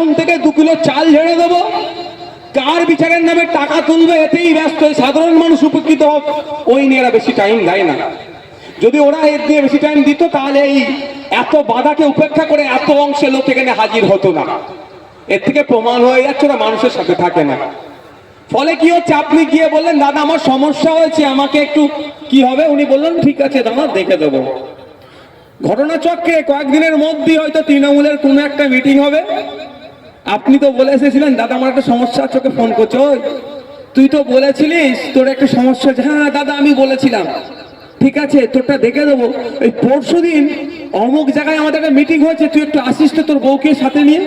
আসন থেকে দু কিলো চাল ঝেড়ে দেবো। কার বিচারের নামে টাকা তুলবে এতেই ব্যস্ত। সাধারণ মানুষ উপকৃত হোক। ওই নিয়ে এরা বেশি টাইম দেয় না। যদি ওরা এর দিয়ে বেশি টাইম দিত, তাহলে এই এত বাধাকে উপেক্ষা করে এত অংশে লোক এখানে হাজির হতো না। এর থেকে প্রমাণ হয়ে যাচ্ছে ওরা মানুষের সাথে থাকে না। ফলে কি হচ্ছে? আপনি গিয়ে বললেন, দাদা, আমার সমস্যা হয়েছে, আমাকে একটু কি হবে? উনি বললেন, ঠিক আছে দাদা, দেখে দেবো। ঘটনাচক্রে কয়েকদিনের মধ্যেই হয়তো তৃণমূলের কোনো একটা মিটিং হবে। আপনি তো বলে এসেছিলেন দাদা, আমার একটা সমস্যা ওকে ফোন করছ। তুই তো বলেছিলিস, তোর একটা সমস্যা আছে। হ্যাঁ দাদা, আমি বলেছিলাম। ঠিক আছে, তোরটা দেখে দেবো। এই পরশু দিন অমুক জায়গায় আমাদের একটা মিটিং হয়েছে, তুই একটু আসিস তো তোর বউকে সাথে নিয়ে?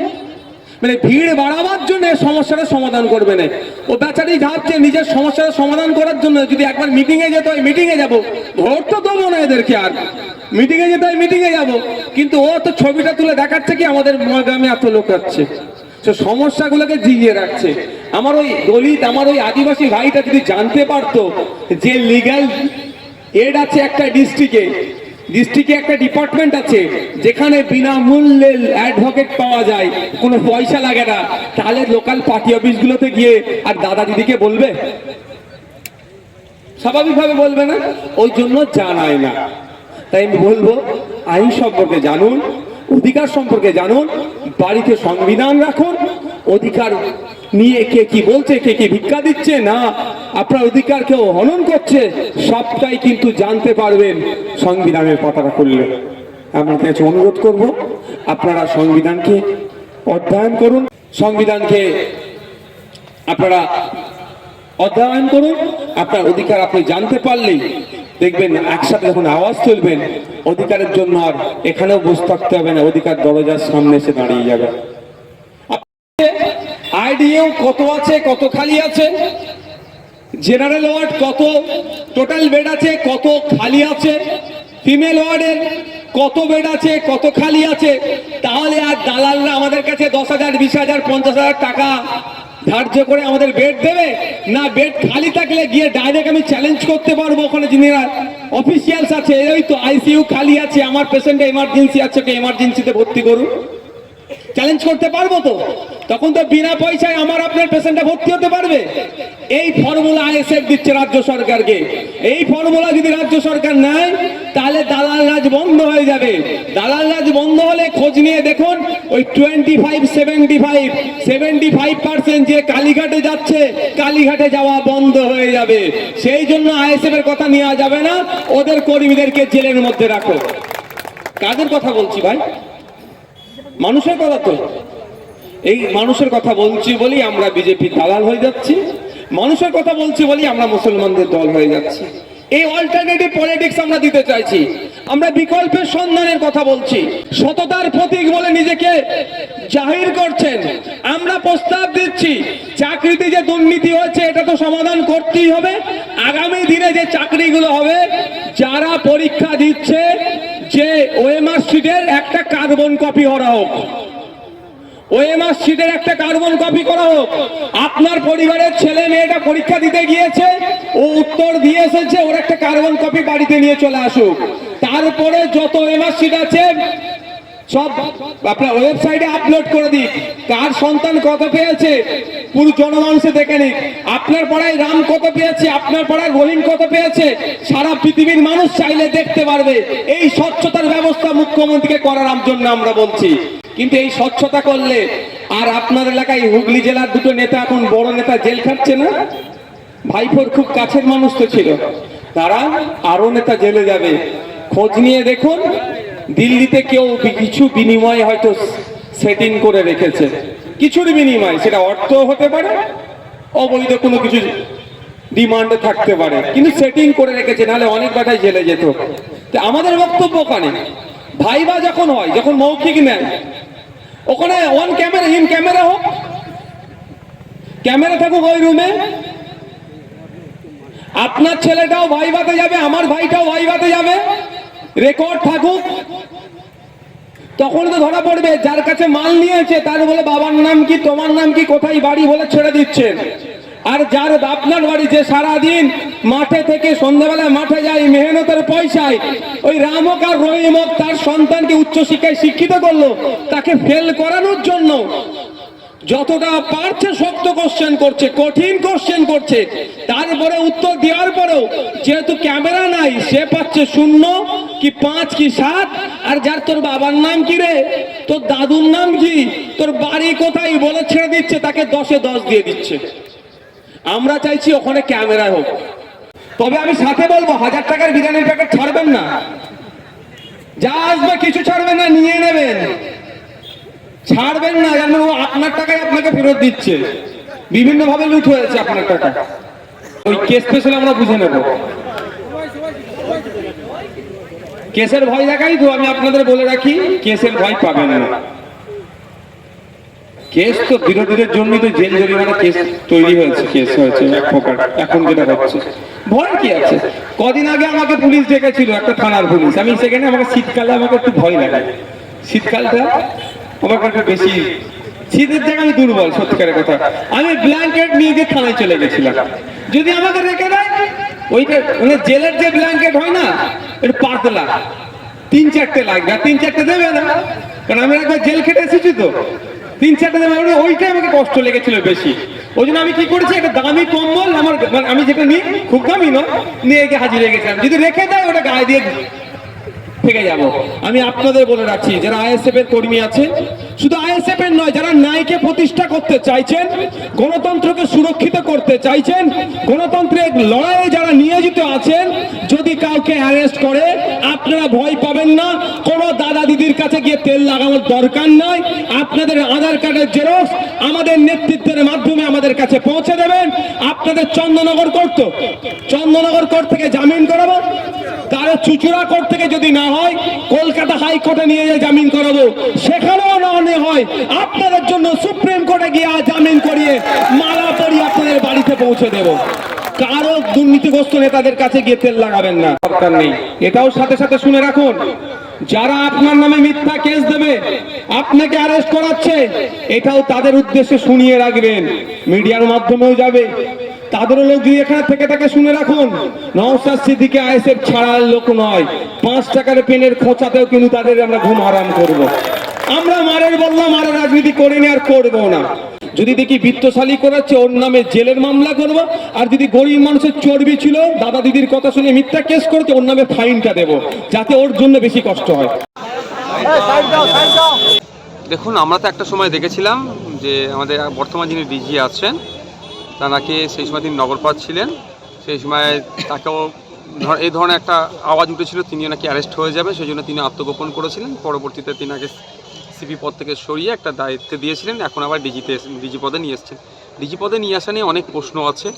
মানে ভিড় বাড়াবার জন্য সমস্যাটা সমাধান করবে না। ও বেচারি ভাবছে নিজের সমস্যাটা সমাধান করার জন্য যদি একবার মিটিং এ যেতে হয় মিটিং এ যাব। ভোট তো দেবো না এদেরকে আর। মিটিং এ যেতে হয় মিটিং এ যাব। কিন্তু ও তো ছবিটা তুলে দেখাচ্ছে কি, আমাদের গ্রামে এত লোক আছে সমস্যাগুলোকে জিইয়ে রাখছে। আমার ওই দলিত, আমার ওই আদিবাসী ভাইটা যদি জানতে পারতো যে লিগ্যাল এড আছে একটা ডিস্ট্রিক্টে ডিস্ট্রিক্টে একটা ডিপার্টমেন্ট আছে, যেখানে বিনামূল্যে অ্যাডভোকেট পাওয়া যায়, কোনো পয়সা লাগে না, তাহলে লোকাল পার্টি অফিসগুলোতে গিয়ে আর দাদা দিদিকে বলবে? স্বাভাবিকভাবে বলবে না? ওই জন্য জানায় না। তাই আমি বলব, আইন সম্পর্কে জানুন অধিকার সম্পর্কে জানুন, বাড়িতে সংবিধান রাখুন, অধিকার নিয়ে কে কি বলছে, কে কি ভিক্ষা দিচ্ছে, না আপনার অধিকার কেউ হনন করছে, সবটাই কিন্তু জানতে পারবেন সংবিধানের পতাকা করলে আপনাদের কাছে অনুরোধ করব, আপনারা সংবিধানকে অধ্যয়ন করুন, সংবিধানকে আপনারা অধ্যয়ন করুন, আপনার অধিকার আপনি জানতে পারলেই দেখবেন একসাথে যখন আওয়াজ তুলবেন, অধিকারের জন্য আর এখানেও বসে থাকতে হবে না, অধিকার দরজার সামনে এসে দাঁড়িয়ে যাবে। আইডিএও কত আছে, কত খালি আছে? জেনারেল ওয়ার্ড কত, টোটাল বেড আছে, কত খালি আছে? ফিমেল ওয়ার্ডের কত বেড আছে, কত খালি আছে? তাহলে আর দালালরা আমাদের কাছে দশ হাজার, বিশ হাজার, পঞ্চাশ হাজার টাকা ধার্য করে আমাদের বেড দেবে? না বেড খালি থাকলে গিয়ে ডাইরেক্ট আমি চ্যালেঞ্জ করতে পারব ওখানে যিনি অফিসিয়ালস আছে। এই তো আইসিইউ খালি আছে, আমার পেশেন্টে এমার্জেন্সি আছে, ওকে এমার্জেন্সিতে ভর্তি করুন। চ্যালেঞ্জ করতে পারব তো? তখন তো বিনা পয়সায় আমার আপনার পেশেন্টটা ভর্তি হতে পারবে। এই ফর্মুলা আইএসএফ দিচ্ছে রাজ্য সরকারকে। এই ফর্মুলা যদি রাজ্য সরকার নেয়, তাহলে দালাল রাজ বন্ধ হয়ে যাবে। দালাল রাজ বন্ধ হলে খোঁজ নিয়ে দেখুন, ওই twenty five seventy five seventy five percent যে কালীঘাটে যাচ্ছে, কালীঘাটে যাওয়া বন্ধ হয়ে যাবে। সেই জন্য আইএসএফ এর কথা নেওয়া যাবে না, ওদের কর্মীদেরকে জেলের মধ্যে রাখো। কাদের কথা বলছি ভাই? মানুষের কথা তো। এই মানুষের কথা বলছি বলেই আমরা বিজেপি দালাল হয়ে যাচ্ছি। মানুষের কথা বলছি বলেই আমরা মুসলমানদের দল হয়ে যাচ্ছি। এই অল্টারনেটিভ পলিটিক্স আমরা দিতে চাইছি। আমরা বিকল্পের সন্ধানের কথা বলছি। সততার প্রতীক বলে নিজেকে জাহির করছেন। আমরা প্রস্তাব দিচ্ছি, চাকরিতে যে দুর্নীতি হয়েছে, এটা তো সমাধান করতেই হবে। আগামী দিনে যে চাকরিগুলো হবে, যারা পরীক্ষা দিচ্ছে, যে ওএমআর শিটের একটা কার্বন কপি করা হোক। ওএমআর শিটের একটা কার্বন কপি করা হোক। আপনার পরিবারের ছেলে মেয়েটা পরীক্ষা দিতে গিয়েছে, ও উত্তর দিয়ে এসেছে, ওর একটা কার্বন কপি বাড়িতে নিয়ে চলে আসুক। তারপরে যত ওএমআর শিট আছে, সব আপনার ওয়েবসাইটে আপলোড করে সন্তান কত পেয়েছে, পুরো দেখে আপনার রাম কত পেয়েছে, আপনার কত পেয়েছে, সারা পৃথিবীর মানুষ চাইলে দেখতে পারবে। এই স্বচ্ছতার ব্যবস্থা মুখ্যমন্ত্রীকে করার জন্য আমরা বলছি। কিন্তু এই স্বচ্ছতা করলে আর আপনার এলাকায় হুগলি জেলার দুটো নেতা এখন বড় নেতা জেল খাচ্ছে না? ভাইপোর খুব কাছের মানুষ তো ছিল। তারা আরও নেতা জেলে যাবে। খোঁজ নিয়ে দেখুন, দিল্লিতে কেউ কিছু বিনিময়ে হয়তো সেটিং করে রেখেছে। কিছুর বিনিময়, সেটা অর্থ হতে পারে, অবৈধ কোনো কিছু ডিমান্ডে থাকতে পারে। কিন্তু সেটিং করে রেখেছে, নাহলে অনেক বাটাই জেলে যেত। আমাদের বক্তব্য ওখানে। ভাইবা যখন হয়, যখন মৌখিক নেয় ওখানে অন ক্যামেরা ইন ক্যামেরা হোক। ক্যামেরা থাকুক ওই রুমে আপনার ছেলেটাও ভাইভাতে যাবে, আমার ভাইটাও ভাইভাতে যাবে। রেকর্ড থাকুক। তখন তো ধরা পড়বে, যার কাছে মাল নিয়েছে, তার বলে, বাবার নাম কি, তোমার নাম কি, কোথায় বাড়ি? বলে ছেড়ে দিচ্ছেন। আর যার আপনার বাড়ি, যে সারাদিন মাঠে থেকে সন্ধ্যাবেলা মাঠে যায় মেহনতের পয়সায়। ওই রামক আর রহিমক তার সন্তানকে উচ্চশিক্ষায় শিক্ষিত করল, তাকে ফেল করানোর জন্য। যতটা পারছে শক্ত কোশ্চেন করছে, কঠিন কোশ্চেন করছে, তারপরে উত্তর দেওয়ার পরেও যেহেতু ক্যামেরা নাই, সে পাচ্ছে শূন্য কি পাঁচ কি সাত? আর যার তোর বাবার নাম কি রে? তোর দাদুর নাম কি? তোর বাড়ি কোথায়? বলে ছেড়ে দিচ্ছে, তাকে দশে দশ দিয়ে দিচ্ছে। আমরা চাইছি ওখানে ক্যামেরা হোক। তবে আমি সাথে বলব, হাজার টাকার বিরিয়ানির প্যাকেট ছাড়বেন না। যা আসবে কিছু ছাড়বেন না, নিয়ে নেবেন। ছাড়বেন না যেন ও আপনার টাকায় আপনাকে ফেরত দিচ্ছে। বিভিন্ন ভাবে লুট হয়েছে আপনার টাকা। ওই কেস হলে আমরা বুঝে নেব। কেসের ভয় দেখাই তো, আমি আপনাদের বলে রাখি, কেসের ভয় পাবেন না। কেস তো বিরোধীদের জন্যই তো জেল জরিমানা কেস তৈরি হয়েছে, কেস হয়েছে এক প্রকার এখন যেটা হচ্ছে। ভয় কি আছে? কদিন আগে আমাকে পুলিশ ডেকেছিল, একটা থানার পুলিশ। আমি সেখানে আমাকে শীতকালে আমাকে একটু ভয় লাগে। শীতকালটা আমার একটু বেশি শীতের জায়গায় আমি দুর্বল, সত্যিকারের কথা। আমি ব্ল্যাঙ্কেট নিয়ে গিয়ে থানায় চলে গেছিলাম। যদি আমাকে রেখে দেয়, ওইটা মানে জেলের যে ব্ল্যাঙ্কেট হয় না একটু পাতলা। তিন চারটে লাগবে আর তিন চারটে দেবে না। কারণ আমি একবার জেল খেটে এসেছি তো। তিন, চারটে দেবে মানে ওইটাই আমাকে কষ্ট লেগেছিল বেশি। ওই জন্য আমি কি করেছি, একটা দামি কম্বল আমার মানে আমি যেটা নিই, খুব দামি নয়, নিয়ে গিয়ে হাজির গেছিলাম। যদি রেখে দেয়, ওটা গায়ে দিয়ে থেকে যাব। আমি আপনাদের বলে রাখছি, যারা আইএসএফ এর কর্মী আছে, শুধু আইএসএফ এর নয়, যারা নাইকে প্রতিষ্ঠা করতে চাইছেন, গণতন্ত্রকে সুরক্ষিত করতে চাইছেন, গণতন্ত্রের লড়াইয়ে যারা নিয়োজিত আছেন, যদি কাউকে অ্যারেস্ট করে, আপনারা ভয় পাবেন না। কোনো কাছে গিয়ে তেল লাগানোর দরকার নয় আপনাদের আধার কার্ডের জেরক্স আমাদের নেতৃত্বের মাধ্যমে আমাদের কাছে পৌঁছে দেবেন। আপনাদের চন্দ্রনগর কোর্ট চন্দ্রনগর কোর্ট থেকে জামিন করাবো। কারও চুচুড়া কোর্ট থেকে যদি না হয়, কলকাতা হাইকোর্টে নিয়ে গিয়ে জামিন করাবো। সেখানেও না হলে হয়। আপনাদের জন্য সুপ্রিম কোর্টে গিয়ে জামিন করিয়ে মালা পরিয়ে আপনাদের বাড়িতে পৌঁছে দেব। কারও দুর্নীতিগ্রস্ত নেতাদের কাছে গিয়ে তেল লাগাবেন না। দরকার নেই। এটাও সাথে সাথে শুনে রাখুন। যারা আপনার নামে মিথ্যা কেস দেবে, আপনাকে অ্যারেস্ট করাচ্ছে, এটাও তাদের উদ্দেশ্যে শুনিয়ে রাখবেন। মিডিয়ার মাধ্যমেও যাবে। তাদেরও লোক যদি এখানে থেকে থাকে, শুনে রাখুন। নওসাদ সিদ্দিকে আইএসএফ ছাড়ার লোক নয়। পাঁচ টাকার পেনের খোঁচাতেও কিন্তু তাদের আমরা ঘুম হারাম করব। আমরা মারের বললাম মারের রাজনীতি করিনি আর করব না। যদি দেখি বিত্তশালী করাচ্ছে ওর নামে জেলের মামলা করব। আর যদি গরিব মানুষের চর্বি ছিল দাদা দিদির কথা শুনে মিথ্যা কেস করেছে ওর নামে ফাইনটা দেবো যাতে ওর জন্য বেশি কষ্ট হয়। দেখুন আমরা তো একটা সময় দেখেছিলাম যে আমাদের বর্তমান যিনি ডিজি আছেন তা নাকি সেই সময় তিনি নগরপাল ছিলেন। সেই সময় তাকেও ধর- এই ধরনের একটা আওয়াজ উঠেছিল তিনিও নাকি অ্যারেস্ট হয়ে যাবে সেই জন্য তিনি আত্মগোপন করেছিলেন। পরবর্তীতে তিনাকে সিপি পদ থেকে সরিয়ে একটা দায়িত্বে দিয়েছিলেন, এখন আবার ডিজিতে ডিজি পদে নিয়ে এসছেন। ডিজি পদে নিয়ে আসা নিয়ে অনেক প্রশ্ন আছে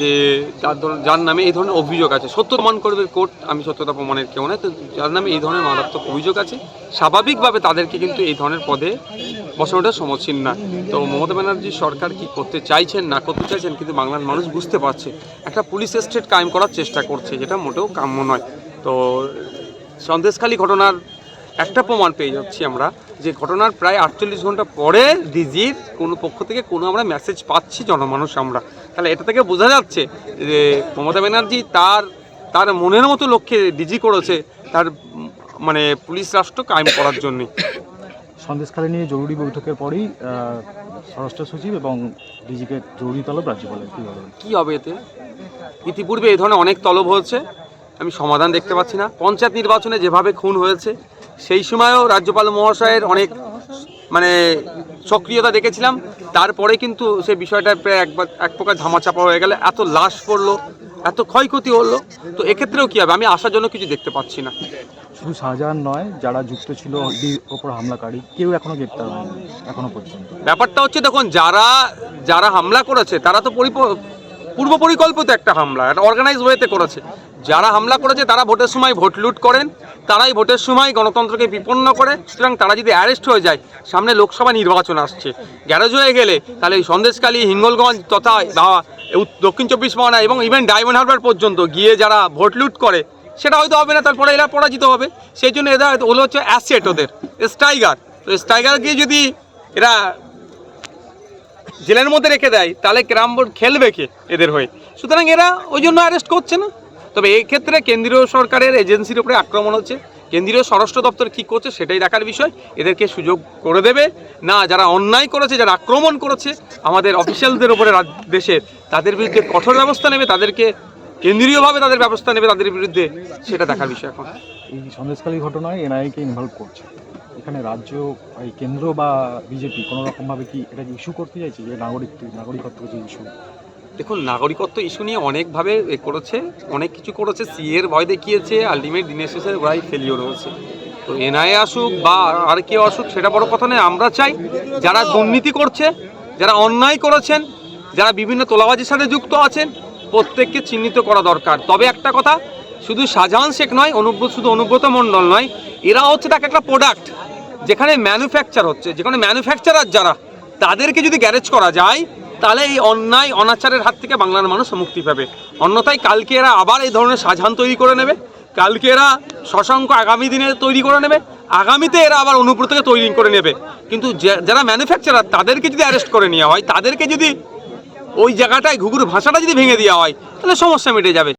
যে যার ধরুন যার নামে এই ধরনের অভিযোগ আছে। সত্য প্রমাণ করবে কোর্ট, আমি সত্যতা প্রমাণের কেউ নয় তো যার নামে এই ধরনের মারাত্মক অভিযোগ আছে, স্বাভাবিকভাবে তাদেরকে কিন্তু এই ধরনের পদে বসানোটা সমীচীন না। তো মমতা ব্যানার্জি সরকার কি করতে চাইছেন, না করতে চাইছেন, কিন্তু বাংলার মানুষ বুঝতে পারছে। একটা পুলিশ স্টেট কায়েম করার চেষ্টা করছে, যেটা মোটেও কাম্য নয়। তো সন্দেশখালী ঘটনার একটা প্রমাণ পেয়ে যাচ্ছি আমরা যে ঘটনার প্রায় আটচল্লিশ ঘণ্টা পরে ডিজির কোনো পক্ষ থেকে কোনো আমরা মেসেজ পাচ্ছি জনমানুষ আমরা। তাহলে এটা থেকে বোঝা যাচ্ছে যে মমতা ব্যানার্জি তার তার মনের মতো লক্ষ্যে ডিজি করেছে তার মানে পুলিশ রাষ্ট্র কায়েম করার জন্যে। সন্দেশখালী নিয়ে জরুরি বৈঠকের পরেই স্বরাষ্ট্র সচিব এবং ডিজিকে জরুরি তলব রাজ্যপালের কী হবে কী হবে এতে? ইতিপূর্বে এই ধরনের অনেক তলব হয়েছে। আমি সমাধান দেখতে পাচ্ছি না। পঞ্চায়েত নির্বাচনে যেভাবে খুন হয়েছে সেই সময়ও রাজ্যপাল মহাশয়ের অনেক মানে সক্রিয়তা দেখেছিলাম। তারপরে কিন্তু সে বিষয়টা প্রায় একবার এক প্রকার ধামাচাপা হয়ে গেলে এত লাশ পড়ল এত ক্ষয়ক্ষতি হলো। তো এক্ষেত্রেও কী হবে? আমি আসার জন্য কিছু দেখতে পাচ্ছি না। শুধু শাহজাহান নয় যারা যুক্ত ছিল ওপর হামলাকারী কেউ এখনও গ্রেপ্তার হয়নি এখনও পর্যন্ত। ব্যাপারটা হচ্ছে দেখুন যারা যারা হামলা করেছে তারা তো পরিপ- পূর্ব পরিকল্পিত একটা হামলা, একটা অর্গানাইজ ওয়েতে করেছে। যারা হামলা করেছে, তারা ভোটের সময় ভোট লুট করেন, তারাই ভোটের সময় গণতন্ত্রকে বিপন্ন করে, সুতরাং তারা যদি অ্যারেস্ট হয়ে যায়, সামনে লোকসভা নির্বাচন আসছে। গ্যারেজ হয়ে গেলে, তাহলে এই সন্দেশকালী হিঙ্গলগঞ্জ তথা দক্ষিণ চব্বিশ পরগনা এবং ইভেন ডায়মন্ড হারবার পর্যন্ত গিয়ে যারা ভোট লুট করে, সেটা হয়তো হবে না, তারপরে এরা পরাজিত হবে। সেই জন্য এরা ওগুলো হচ্ছে অ্যাসেট ওদের স্ট্রাইগার তো স্ট্রাইগার গিয়ে যদি এরা জেলের মধ্যে রেখে দেয়, তাহলে ক্রাম বোর্ড খেলবে কে এদের হয়ে? সুতরাং এরা ওই জন্য অ্যারেস্ট করছে না। তবে এই ক্ষেত্রে কেন্দ্রীয় সরকারের এজেন্সির উপরে আক্রমণ হচ্ছে। কেন্দ্রীয় স্বরাষ্ট্র দপ্তর কী করছে সেটাই দেখার বিষয়। এদেরকে সুযোগ করে দেবে। না, যারা অন্যায় করেছে, যারা আক্রমণ করেছে, আমাদের অফিসিয়ালদের উপরে দেশের, তাদের বিরুদ্ধে কঠোর ব্যবস্থা নেবে, তাদেরকে কেন্দ্রীয়ভাবে তাদের ব্যবস্থা নেবে, তাদের বিরুদ্ধে, সেটা দেখার বিষয় এখন। এই সন্দেশখালী ঘটনায় এনআইকে ইনভলভ করছে? এখানে রাজ্য, এই কেন্দ্র বা বিজেপি কোনো রকমভাবে কি এটা ইস্যু করতে চাইছে যে নাগরিক নাগরিকত্ব যে ইস্যু দেখুন, নাগরিকত্ব ইস্যু নিয়ে অনেকভাবে এ করেছে, অনেক কিছু করেছে সি এর ভয় দেখিয়েছে আলটিমেট দিনের শেষে ওরাই ফেলিওর হয়েছে। তো এনআইএ আসুক বা আর কেউ আসুক, সেটা বড় কথা নয়, আমরা চাই যারা দুর্নীতি করছে, যারা অন্যায় করেছেন, যারা বিভিন্ন তোলাবাজির সাথে যুক্ত আছেন, প্রত্যেককে চিহ্নিত করা দরকার। তবে একটা কথা, শুধু শাহজাহান শেখ নয়, অনুব্রত শুধু অনুব্রত মণ্ডল নয়, এরা হচ্ছে তাকে একটা প্রোডাক্ট যেখানে ম্যানুফ্যাকচার হচ্ছে, যেখানে ম্যানুফ্যাকচারার যারা, তাদেরকে যদি গ্যারেজ করা যায়, তাহলে এই অন্যায়, অনাচারের হাত থেকে বাংলার মানুষ মুক্তি পাবে। অন্যথায় কালকে এরা আবার এই ধরনের সাজান তৈরি করে নেবে। কালকে এরা শশাঙ্ক আগামী দিনে তৈরি করে নেবে। আগামীতে এরা আবার অনুব্রতকে তৈরি করে নেবে। কিন্তু যারা ম্যানুফ্যাকচারার তাদেরকে যদি অ্যারেস্ট করে নেওয়া হয়, তাদেরকে যদি ওই জায়গাটায় ঘুঘুর ভাষাটা যদি ভেঙে দেওয়া হয়, তাহলে সমস্যা মিটে যাবে।